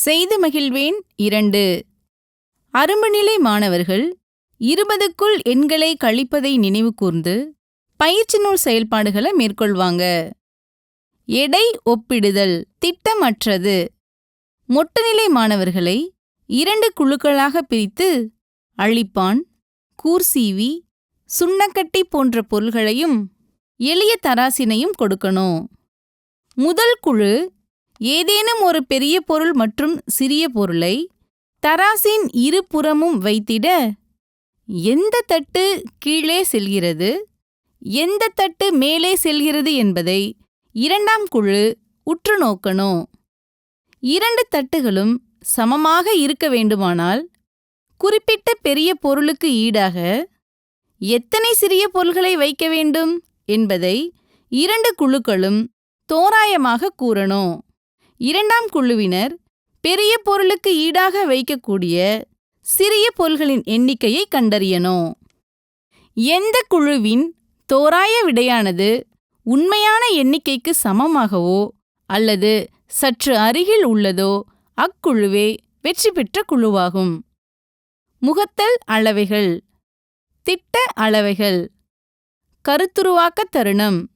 செய்து மகிழ்வேன் இரண்டு. அரும்புநிலை மாணவர்கள் இருபதுக்குள் எண்களை கழிப்பதை நினைவு கூர்ந்து பயிற்சி நூல் செயல்பாடுகளை மேற்கொள்வாங்க. எடை ஒப்பிடுதல் திட்டமற்றது. மொட்டுநிலை மாணவர்களை இரண்டு குழுக்களாக பிரித்து அழிப்பான் கூர்சீவி சுண்ணக்கட்டி போன்ற பொருள்களையும் எளிய தராசினையும் கொடுக்கணும். முதல் குழு ஏதேனும் ஒரு பெரிய பொருள் மற்றும் சிறிய பொருளை தராசின் இருபுறமும் வைத்திட எந்த தட்டு கீழே செல்கிறது? எந்த தட்டு மேலே செல்கிறது என்பதை இரண்டாம் குழு உற்று நோக்கணும். இரண்டு தட்டுகளும் சமமாக இருக்க வேண்டுமானால் குறிப்பிட்ட பெரிய பொருளுக்கு ஈடாக எத்தனை சிறிய பொருள்களை வைக்க வேண்டும் என்பதை இரண்டு குழுக்களும் தோராயமாக கூறணும். இரண்டாம் குழுவினர் பெரிய பொருளுக்கு ஈடாக வைக்கக்கூடிய சிறிய பொருள்களின் எண்ணிக்கையை கண்டறியணும் எந்த குழுவின் தோராய விடையானது உண்மையான எண்ணிக்கைக்கு சமமாகவோ அல்லது சற்று அருகில் உள்ளதோ அக்குழுவே வெற்றி பெற்ற குழுவாகும். முகத்தல் அளவைகள். திட்ட அளவைகள். கருத்துருவாக்க தருணம்.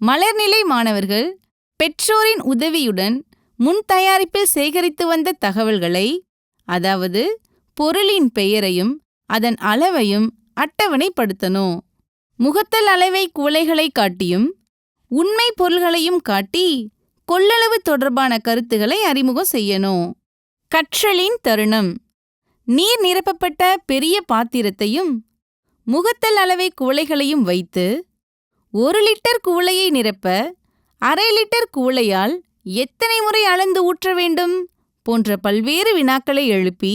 மலர்நிலை மாணவர்கள் பெற்றோரின் உதவியுடன் முன் தயாரிப்பில் சேகரித்து வந்த தகவல்களை அதாவது பொருளின் பெயரையும் அதன் அளவையும் அட்டவணைப்படுத்தணும். முகத்தல் அளவை குவளைகளை காட்டியும் உண்மை பொருள்களையும் காட்டி கொள்ளளவு தொடர்பான கருத்துக்களை அறிமுகம் செய்யணும். கற்றலின் தருணம். நீர் நிரப்பப்பட்ட பெரிய பாத்திரத்தையும் முகத்தல் அளவை குவளைகளையும் வைத்து ஒரு லிட்டர் குவளையை நிரப்ப அரை லிட்டர் கூளையால் எத்தனை முறை அளந்து ஊற்ற வேண்டும்? போன்ற பல்வேறு வினாக்களை எழுப்பி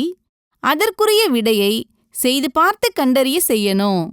அதற்குரிய விடையை செய்து பார்த்து கண்டறிய செய்யணும்.